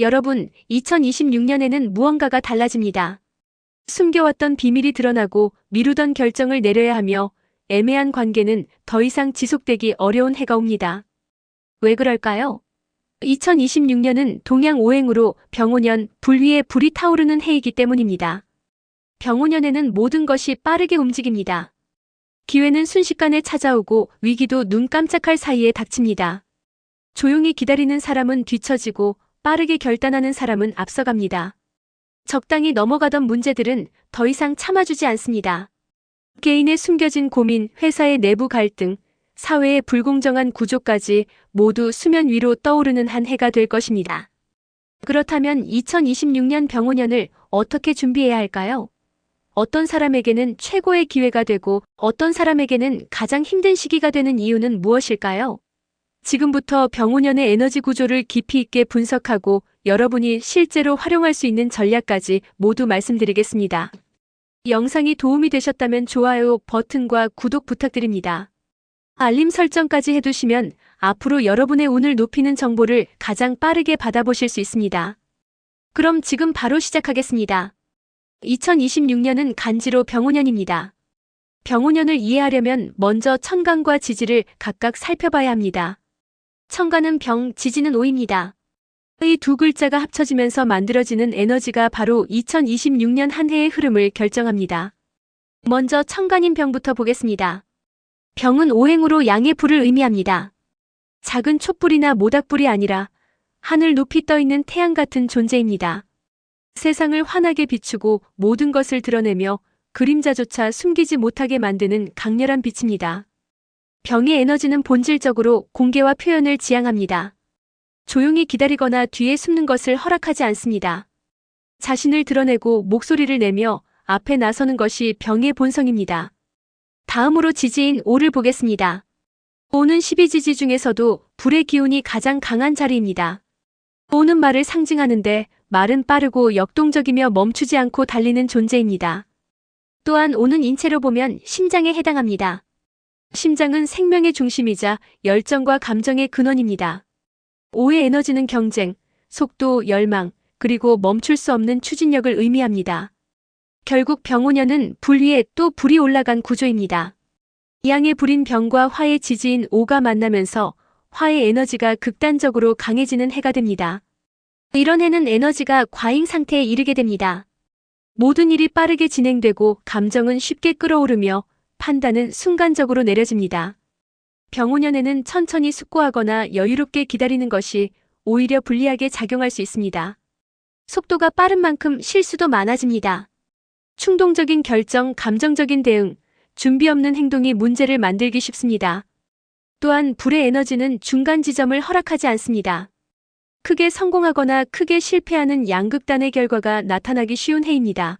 여러분, 2026년에는 무언가가 달라집니다. 숨겨왔던 비밀이 드러나고 미루던 결정을 내려야 하며 애매한 관계는 더 이상 지속되기 어려운 해가 옵니다. 왜 그럴까요? 2026년은 동양 오행으로 병오년, 불 위에 불이 타오르는 해이기 때문입니다. 병오년에는 모든 것이 빠르게 움직입니다. 기회는 순식간에 찾아오고 위기도 눈 깜짝할 사이에 닥칩니다. 조용히 기다리는 사람은 뒤처지고 빠르게 결단하는 사람은 앞서갑니다. 적당히 넘어가던 문제들은 더 이상 참아주지 않습니다. 개인의 숨겨진 고민, 회사의 내부 갈등, 사회의 불공정한 구조까지 모두 수면 위로 떠오르는 한 해가 될 것입니다. 그렇다면 2026년 병오년을 어떻게 준비해야 할까요? 어떤 사람에게는 최고의 기회가 되고 어떤 사람에게는 가장 힘든 시기가 되는 이유는 무엇일까요? 지금부터 병오년의 에너지 구조를 깊이 있게 분석하고 여러분이 실제로 활용할 수 있는 전략까지 모두 말씀드리겠습니다. 영상이 도움이 되셨다면 좋아요 버튼과 구독 부탁드립니다. 알림 설정까지 해두시면 앞으로 여러분의 운을 높이는 정보를 가장 빠르게 받아보실 수 있습니다. 그럼 지금 바로 시작하겠습니다. 2026년은 간지로 병오년입니다. 병오년을 이해하려면 먼저 천간과 지지를 각각 살펴봐야 합니다. 천간은 병, 지지는 오입니다. 이두 글자가 합쳐지면서 만들어지는 에너지가 바로 2026년 한 해의 흐름을 결정합니다. 먼저 천간인 병부터 보겠습니다. 병은 오행으로 양의 불을 의미합니다. 작은 촛불이나 모닥불이 아니라 하늘 높이 떠 있는 태양 같은 존재입니다. 세상을 환하게 비추고 모든 것을 드러내며 그림자조차 숨기지 못하게 만드는 강렬한 빛입니다. 병의 에너지는 본질적으로 공개와 표현을 지향합니다. 조용히 기다리거나 뒤에 숨는 것을 허락하지 않습니다. 자신을 드러내고 목소리를 내며 앞에 나서는 것이 병의 본성입니다. 다음으로 지지인 오를 보겠습니다. 오는 12지지 중에서도 불의 기운이 가장 강한 자리입니다. 오는 말을 상징하는데 말은 빠르고 역동적이며 멈추지 않고 달리는 존재입니다. 또한 오는 인체로 보면 심장에 해당합니다. 심장은 생명의 중심이자 열정과 감정의 근원입니다. 오의 에너지는 경쟁, 속도, 열망, 그리고 멈출 수 없는 추진력을 의미합니다. 결국 병오년은 불 위에 또 불이 올라간 구조입니다. 양의 불인 병과 화의 지지인 오가 만나면서 화의 에너지가 극단적으로 강해지는 해가 됩니다. 이런 해는 에너지가 과잉 상태에 이르게 됩니다. 모든 일이 빠르게 진행되고 감정은 쉽게 끌어오르며 판단은 순간적으로 내려집니다. 병오년에는 천천히 숙고하거나 여유롭게 기다리는 것이 오히려 불리하게 작용할 수 있습니다. 속도가 빠른 만큼 실수도 많아집니다. 충동적인 결정, 감정적인 대응, 준비 없는 행동이 문제를 만들기 쉽습니다. 또한 불의 에너지는 중간 지점을 허락하지 않습니다. 크게 성공하거나 크게 실패하는 양극단의 결과가 나타나기 쉬운 해입니다.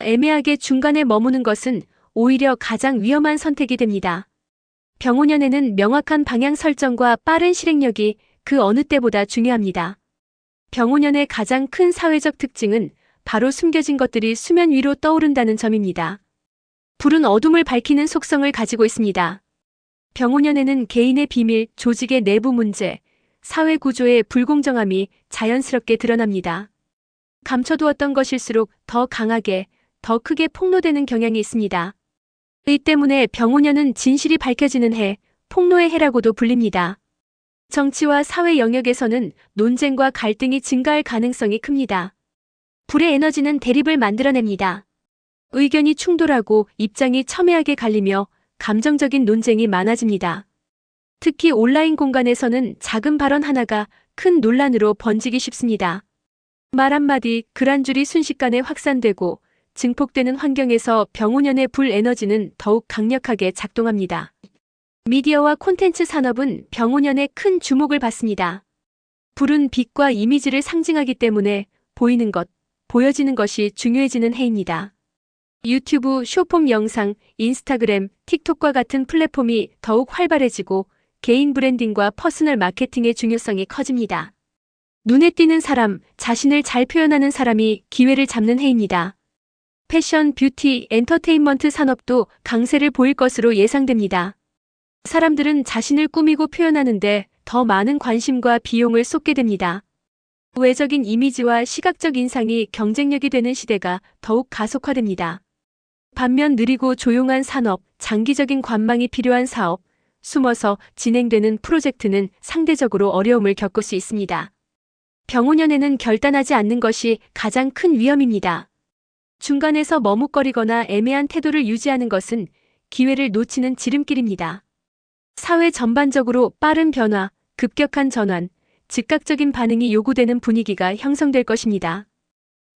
애매하게 중간에 머무는 것은 오히려 가장 위험한 선택이 됩니다. 병오년에는 명확한 방향 설정과 빠른 실행력이 그 어느 때보다 중요합니다. 병오년의 가장 큰 사회적 특징은 바로 숨겨진 것들이 수면 위로 떠오른다는 점입니다. 불은 어둠을 밝히는 속성을 가지고 있습니다. 병오년에는 개인의 비밀, 조직의 내부 문제, 사회 구조의 불공정함이 자연스럽게 드러납니다. 감춰두었던 것일수록 더 강하게, 더 크게 폭로되는 경향이 있습니다. 이 때문에 병오년은 진실이 밝혀지는 해, 폭로의 해라고도 불립니다. 정치와 사회 영역에서는 논쟁과 갈등이 증가할 가능성이 큽니다. 불의 에너지는 대립을 만들어냅니다. 의견이 충돌하고 입장이 첨예하게 갈리며 감정적인 논쟁이 많아집니다. 특히 온라인 공간에서는 작은 발언 하나가 큰 논란으로 번지기 쉽습니다. 말 한마디, 글 한 줄이 순식간에 확산되고 증폭되는 환경에서 병오년의 불 에너지는 더욱 강력하게 작동합니다. 미디어와 콘텐츠 산업은 병오년에 큰 주목을 받습니다. 불은 빛과 이미지를 상징하기 때문에 보이는 것, 보여지는 것이 중요해지는 해입니다. 유튜브, 쇼폼 영상, 인스타그램, 틱톡과 같은 플랫폼이 더욱 활발해지고 개인 브랜딩과 퍼스널 마케팅의 중요성이 커집니다. 눈에 띄는 사람, 자신을 잘 표현하는 사람이 기회를 잡는 해입니다. 패션, 뷰티, 엔터테인먼트 산업도 강세를 보일 것으로 예상됩니다. 사람들은 자신을 꾸미고 표현하는데 더 많은 관심과 비용을 쏟게 됩니다. 외적인 이미지와 시각적 인상이 경쟁력이 되는 시대가 더욱 가속화됩니다. 반면 느리고 조용한 산업, 장기적인 관망이 필요한 사업, 숨어서 진행되는 프로젝트는 상대적으로 어려움을 겪을 수 있습니다. 병오년에는 결단하지 않는 것이 가장 큰 위험입니다. 중간에서 머뭇거리거나 애매한 태도를 유지하는 것은 기회를 놓치는 지름길입니다. 사회 전반적으로 빠른 변화, 급격한 전환, 즉각적인 반응이 요구되는 분위기가 형성될 것입니다.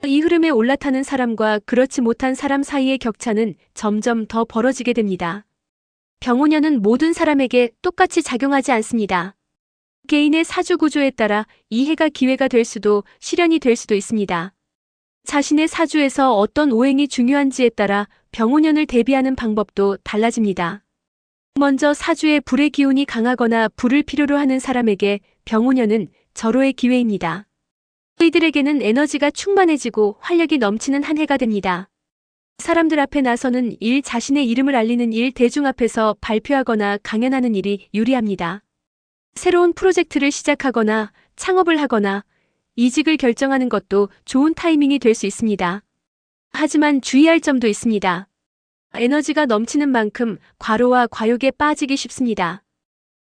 이 흐름에 올라타는 사람과 그렇지 못한 사람 사이의 격차는 점점 더 벌어지게 됩니다. 병오년은 모든 사람에게 똑같이 작용하지 않습니다. 개인의 사주 구조에 따라 이해가 기회가 될 수도 실현이 될 수도 있습니다. 자신의 사주에서 어떤 오행이 중요한지에 따라 병오년을 대비하는 방법도 달라집니다. 먼저 사주에 불의 기운이 강하거나 불을 필요로 하는 사람에게 병오년은 절호의 기회입니다. 이들에게는 에너지가 충만해지고 활력이 넘치는 한 해가 됩니다. 사람들 앞에 나서는 일 자신의 이름을 알리는 일 대중 앞에서 발표하거나 강연하는 일이 유리합니다. 새로운 프로젝트를 시작하거나 창업을 하거나 이직을 결정하는 것도 좋은 타이밍이 될 수 있습니다. 하지만 주의할 점도 있습니다. 에너지가 넘치는 만큼 과로와 과욕에 빠지기 쉽습니다.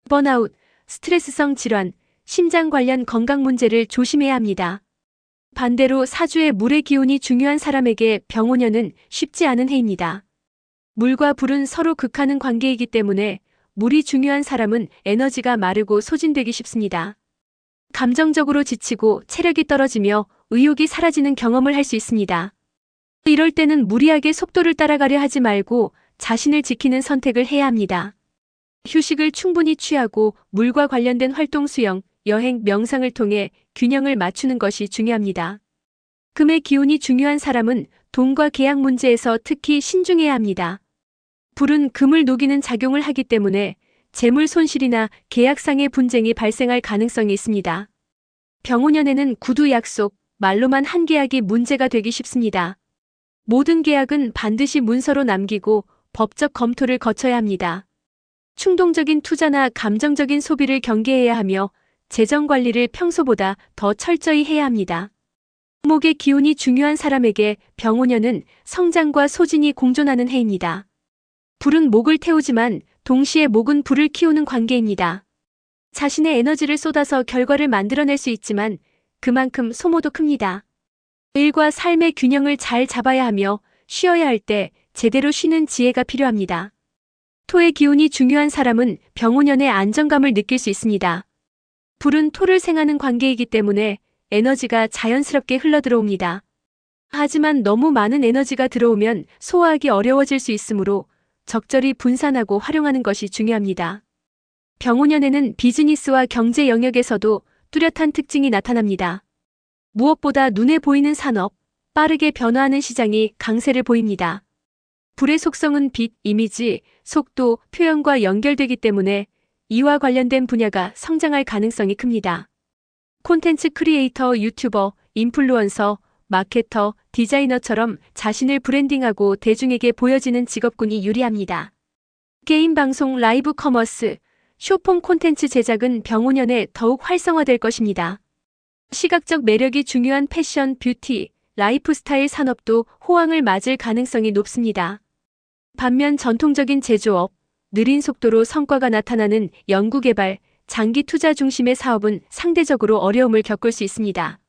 번아웃, 스트레스성 질환, 심장 관련 건강 문제를 조심해야 합니다. 반대로 사주의 물의 기운이 중요한 사람에게 병오년은 쉽지 않은 해입니다. 물과 불은 서로 극하는 관계이기 때문에 물이 중요한 사람은 에너지가 마르고 소진되기 쉽습니다. 감정적으로 지치고 체력이 떨어지며 의욕이 사라지는 경험을 할 수 있습니다. 이럴 때는 무리하게 속도를 따라가려 하지 말고 자신을 지키는 선택을 해야 합니다. 휴식을 충분히 취하고 물과 관련된 활동 수영, 여행, 명상을 통해 균형을 맞추는 것이 중요합니다. 금의 기운이 중요한 사람은 돈과 계약 문제에서 특히 신중해야 합니다. 불은 금을 녹이는 작용을 하기 때문에 재물 손실이나 계약상의 분쟁이 발생할 가능성이 있습니다. 병오년에는 구두 약속, 말로만 한 계약이 문제가 되기 쉽습니다. 모든 계약은 반드시 문서로 남기고 법적 검토를 거쳐야 합니다. 충동적인 투자나 감정적인 소비를 경계해야 하며 재정 관리를 평소보다 더 철저히 해야 합니다. 목의 기운이 중요한 사람에게 병오년은 성장과 소진이 공존하는 해입니다. 불은 목을 태우지만 동시에 목은 불을 키우는 관계입니다. 자신의 에너지를 쏟아서 결과를 만들어낼 수 있지만 그만큼 소모도 큽니다. 일과 삶의 균형을 잘 잡아야 하며 쉬어야 할 때 제대로 쉬는 지혜가 필요합니다. 토의 기운이 중요한 사람은 병오년의 안정감을 느낄 수 있습니다. 불은 토를 생하는 관계이기 때문에 에너지가 자연스럽게 흘러들어옵니다. 하지만 너무 많은 에너지가 들어오면 소화하기 어려워질 수 있으므로 적절히 분산하고 활용하는 것이 중요합니다. 병오년에는 비즈니스와 경제 영역에서도 뚜렷한 특징이 나타납니다. 무엇보다 눈에 보이는 산업, 빠르게 변화하는 시장이 강세를 보입니다. 불의 속성은 빛, 이미지, 속도, 표현과 연결되기 때문에 이와 관련된 분야가 성장할 가능성이 큽니다. 콘텐츠 크리에이터, 유튜버, 인플루언서, 마케터, 디자이너처럼 자신을 브랜딩하고 대중에게 보여지는 직업군이 유리합니다. 게임 방송, 라이브 커머스, 쇼폼 콘텐츠 제작은 병오년에 더욱 활성화될 것입니다. 시각적 매력이 중요한 패션, 뷰티, 라이프스타일 산업도 호황을 맞을 가능성이 높습니다. 반면 전통적인 제조업, 느린 속도로 성과가 나타나는 연구개발, 장기 투자 중심의 사업은 상대적으로 어려움을 겪을 수 있습니다.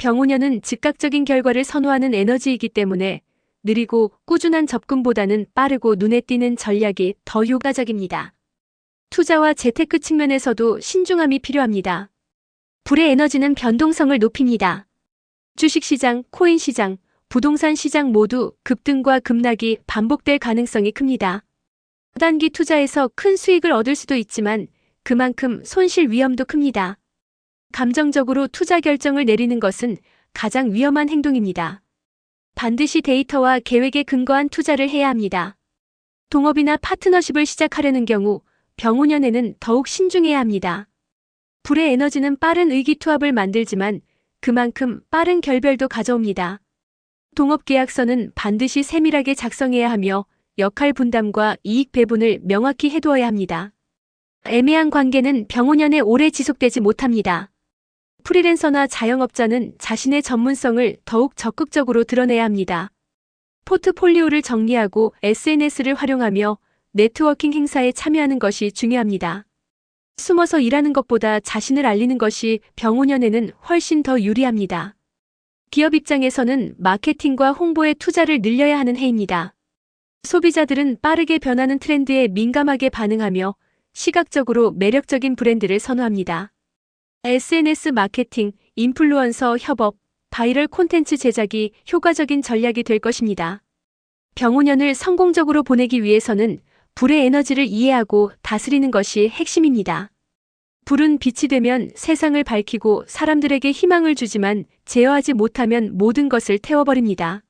병오년은 즉각적인 결과를 선호하는 에너지이기 때문에 느리고 꾸준한 접근보다는 빠르고 눈에 띄는 전략이 더 효과적입니다. 투자와 재테크 측면에서도 신중함이 필요합니다. 불의 에너지는 변동성을 높입니다. 주식시장, 코인시장, 부동산 시장 모두 급등과 급락이 반복될 가능성이 큽니다. 단기 투자에서 큰 수익을 얻을 수도 있지만 그만큼 손실 위험도 큽니다. 감정적으로 투자 결정을 내리는 것은 가장 위험한 행동입니다. 반드시 데이터와 계획에 근거한 투자를 해야 합니다. 동업이나 파트너십을 시작하려는 경우 병오년에는 더욱 신중해야 합니다. 불의 에너지는 빠른 의기투합을 만들지만 그만큼 빠른 결별도 가져옵니다. 동업계약서는 반드시 세밀하게 작성해야 하며 역할 분담과 이익 배분을 명확히 해두어야 합니다. 애매한 관계는 병오년에 오래 지속되지 못합니다. 프리랜서나 자영업자는 자신의 전문성을 더욱 적극적으로 드러내야 합니다. 포트폴리오를 정리하고 SNS를 활용하며 네트워킹 행사에 참여하는 것이 중요합니다. 숨어서 일하는 것보다 자신을 알리는 것이 병원연에는 훨씬 더 유리합니다. 기업 입장에서는 마케팅과 홍보에 투자를 늘려야 하는 해입니다. 소비자들은 빠르게 변하는 트렌드에 민감하게 반응하며 시각적으로 매력적인 브랜드를 선호합니다. SNS 마케팅, 인플루언서 협업, 바이럴 콘텐츠 제작이 효과적인 전략이 될 것입니다. 병원연을 성공적으로 보내기 위해서는 불의 에너지를 이해하고 다스리는 것이 핵심입니다. 불은 빛이 되면 세상을 밝히고 사람들에게 희망을 주지만 제어하지 못하면 모든 것을 태워버립니다.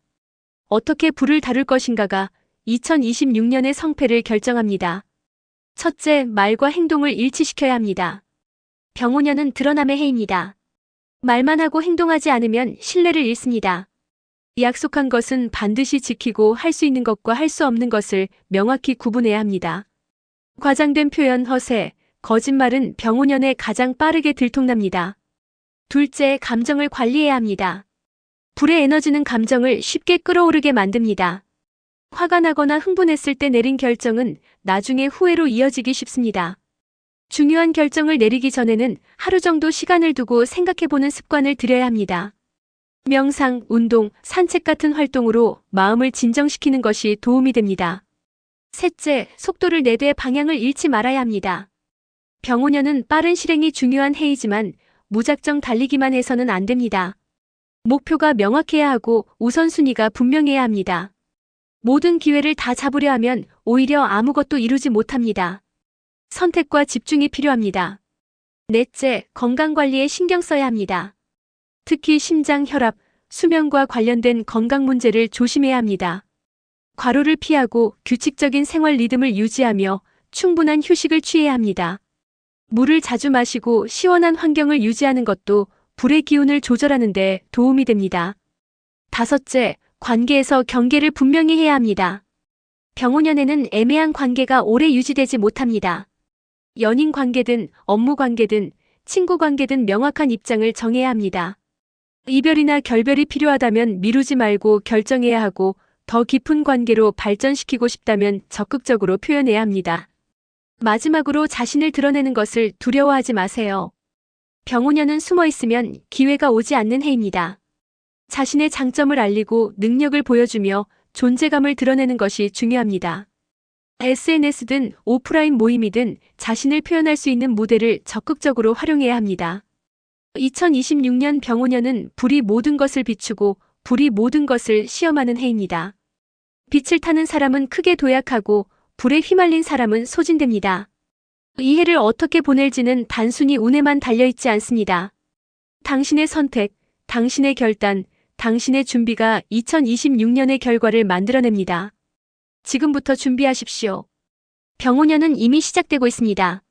어떻게 불을 다룰 것인가가 2026년의 성패를 결정합니다. 첫째, 말과 행동을 일치시켜야 합니다. 병호년은 드러남의 해입니다. 말만 하고 행동하지 않으면 신뢰를 잃습니다. 약속한 것은 반드시 지키고 할 수 있는 것과 할 수 없는 것을 명확히 구분해야 합니다. 과장된 표현 허세, 거짓말은 병호년에 가장 빠르게 들통납니다. 둘째, 감정을 관리해야 합니다. 불의 에너지는 감정을 쉽게 끌어오르게 만듭니다. 화가 나거나 흥분했을 때 내린 결정은 나중에 후회로 이어지기 쉽습니다. 중요한 결정을 내리기 전에는 하루 정도 시간을 두고 생각해보는 습관을 들여야 합니다. 명상, 운동, 산책 같은 활동으로 마음을 진정시키는 것이 도움이 됩니다. 셋째, 속도를 내되 방향을 잃지 말아야 합니다. 병호년은 빠른 실행이 중요한 해이지만 무작정 달리기만 해서는 안 됩니다. 목표가 명확해야 하고 우선순위가 분명해야 합니다. 모든 기회를 다 잡으려 하면 오히려 아무것도 이루지 못합니다. 선택과 집중이 필요합니다. 넷째, 건강관리에 신경 써야 합니다. 특히 심장, 혈압, 수면과 관련된 건강 문제를 조심해야 합니다. 과로를 피하고 규칙적인 생활 리듬을 유지하며 충분한 휴식을 취해야 합니다. 물을 자주 마시고 시원한 환경을 유지하는 것도 불의 기운을 조절하는 데 도움이 됩니다. 다섯째, 관계에서 경계를 분명히 해야 합니다. 병호년에는 애매한 관계가 오래 유지되지 못합니다. 연인 관계든 업무 관계든 친구 관계든 명확한 입장을 정해야 합니다. 이별이나 결별이 필요하다면 미루지 말고 결정해야 하고 더 깊은 관계로 발전시키고 싶다면 적극적으로 표현해야 합니다. 마지막으로 자신을 드러내는 것을 두려워하지 마세요. 병호년은 숨어 있으면 기회가 오지 않는 해입니다. 자신의 장점을 알리고 능력을 보여주며 존재감을 드러내는 것이 중요합니다. SNS든 오프라인 모임이든 자신을 표현할 수 있는 무대를 적극적으로 활용해야 합니다. 2026년 병호년은 불이 모든 것을 비추고 불이 모든 것을 시험하는 해입니다. 빛을 타는 사람은 크게 도약하고 불에 휘말린 사람은 소진됩니다. 이 해를 어떻게 보낼지는 단순히 운에만 달려있지 않습니다. 당신의 선택, 당신의 결단, 당신의 준비가 2026년의 결과를 만들어냅니다. 지금부터 준비하십시오. 병호년은 이미 시작되고 있습니다.